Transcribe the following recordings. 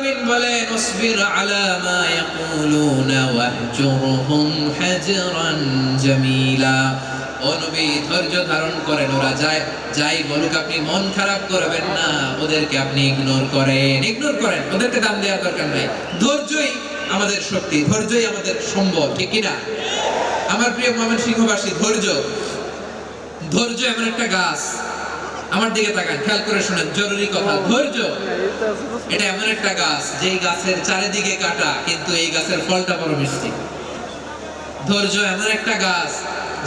আলামিন বলেন আলা মা ইয়াকুলুনা ওয়াহজুরহুম হাজরান জামিলা। ও ধৈর্য ধারণ করেন ওরা যায় যাই বলুক, আপনি মন খারাপ করবেন না, ওদেরকে আপনি ইগনোর করেন ইগনোর করেন, ওদেরকে দাম দেওয়ার দরকার নাই। ধৈর্যই আমাদের শক্তি, ধৈর্যই আমাদের সম্বল, ঠিক কিনা আমার প্রিয় মোহাম্মদ সিংহবাসী, ধৈর্য ধৈর্য এমন একটা গাছ আমার দিকে তাকান, খেয়াল করে শুনেন, জরুরি কথা, ধৈর্য। এটা এমন একটা গাছ, যেই গাছের চারিদিকে কাটা, কিন্তু এই গাছের ফলটা বড় মিষ্টি। ধৈর্য এমন একটা গাছ,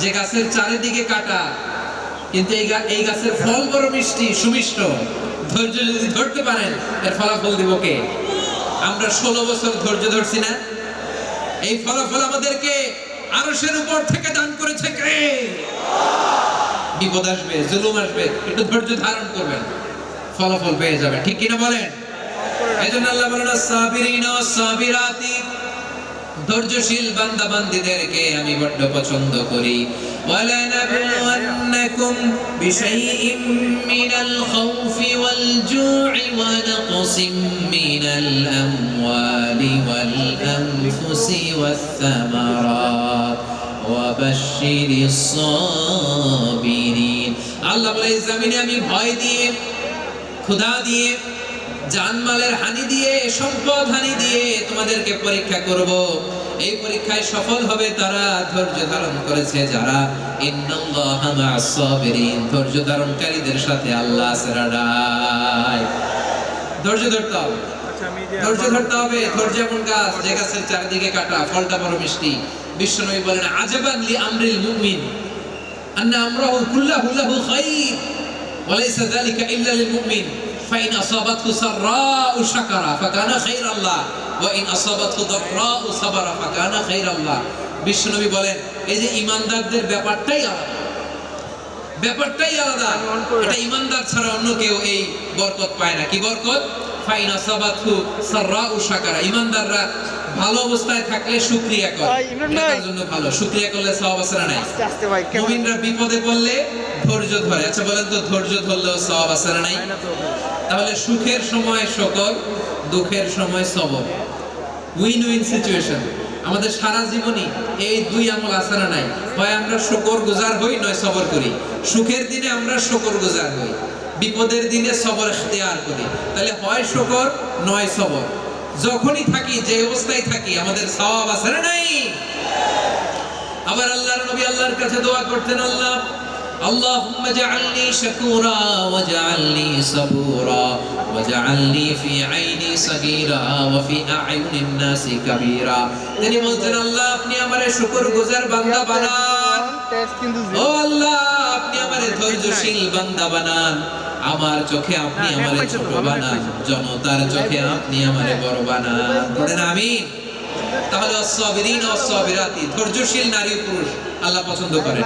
যে গাছের চারিদিকে কাটা, কিন্তু এই এই গাছের ফল বড় মিষ্টি, সুমিষ্ট। ধৈর্য যদি ধরতে পারেন, এর ফলাফল দিব কে? আমরা ষোলো বছর ধৈর্য ধরছি না। এই ফলাফল আমাদেরকে আরশের উপর থেকে দান করেছে কে? বিপদ আসবে জুলুম আসবে একটু ধৈর্য ধারণ করবেন ফলাফল পেয়ে যাবেন ঠিক কিনা বলেন এজন্য আল্লাহ বলেন সাবিরিনা সাবিরাতি ধৈর্যশীল বান্দা বান্দিদেরকে আমি বড্ড পছন্দ করি ولنبلونكم بشيء من الخوف والجوع ونقص من الأموال والأنفس والثمرات وبشر الصابرين আল্লাহ এই জমিনে আমি ভয় দিয়ে ক্ষুধা দিয়ে জানমালের হানি দিয়ে সম্পদ হানি দিয়ে তোমাদেরকে পরীক্ষা করব। এই পরীক্ষায় সফল হবে তারা ধৈর্য ধারণ করেছে যারা। ধৈর্য ধারণকারীদের সাথে আল্লাহ ধৈর্য ধরতে হবে। ধৈর্য ধরতে হবে ধৈর্য এমন গাছ যে গাছের চারিদিকে কাটা ফলটা বড় মিষ্টি। বিশ্বনবী বলেন আজাবান লি আমরিল মুমিন। আন্না আমরাহু কুল্লাহু লাহু খাইর وليس ذلك إلا للمؤمن فإن أصابته سراء شكر فكان خير الله وإن أصابته ضراء صبر فكان خير الله বিশ্বনবী বলেন এই যে ইমানদারদের ব্যাপারটাই আলাদা ব্যাপারটাই আলাদা এটা ইমানদার ছাড়া অন্য কেউ এই বরকত পায় না কি বরকত ফাইন আসাবাতহু সাররাউ শাকারা ইমানদাররা ভালো অবস্থায় থাকলে শুকরিয়া করে। ভাই, ইমরান এটা ভাই। তার জন্য ভালো। শুকরিয়া করলে সওয়াব আছে না নাই? মুমিনরা বিপদে পড়লে ধৈর্য ধরে। আচ্ছা বলেন তো ধৈর্য ধরলেও সওয়াব আছে না নাই? তাহলে সুখের সময় শকর দুঃখের সময় সবর উইন উইন সিচুয়েশন আমাদের সারা জীবনই এই দুই আমল আছে না নাই? হয় আমরা শকর গুজার হই নয় সবর করি। সুখের দিনে আমরা শকর গুজার হই। বিপদের দিনে সবর ইখতিয়ার করি। তাহলে হয় শকর নয় সবর। যখনই থাকি যে অবস্থায় থাকি আমাদের সওয়াব আছে না নাই আবার আল্লাহর নবী আল্লাহর কাছে দোয়া করতেন আল্লাহ اللهم اجعلني شكورا واجعلني صبورا واجعلني في عيني صغيرا وفي اعين الناس كبيرا তিনি বলতেন আল্লাহ আপনি আমারে শুকরগুজার বান্দা বানান টেস্ট কিন্তু ও আল্লাহ আপনি আমারে ধৈর্যশীল বান্দা বানান আমার চোখে আপনি আমার ছোট বানান জনতার চোখে আপনি আমার বড় বানান বলেন আমি তাহলে অসবিরিন অসবিরাতি ধৈর্যশীল নারী পুরুষ আল্লাহ পছন্দ করেন।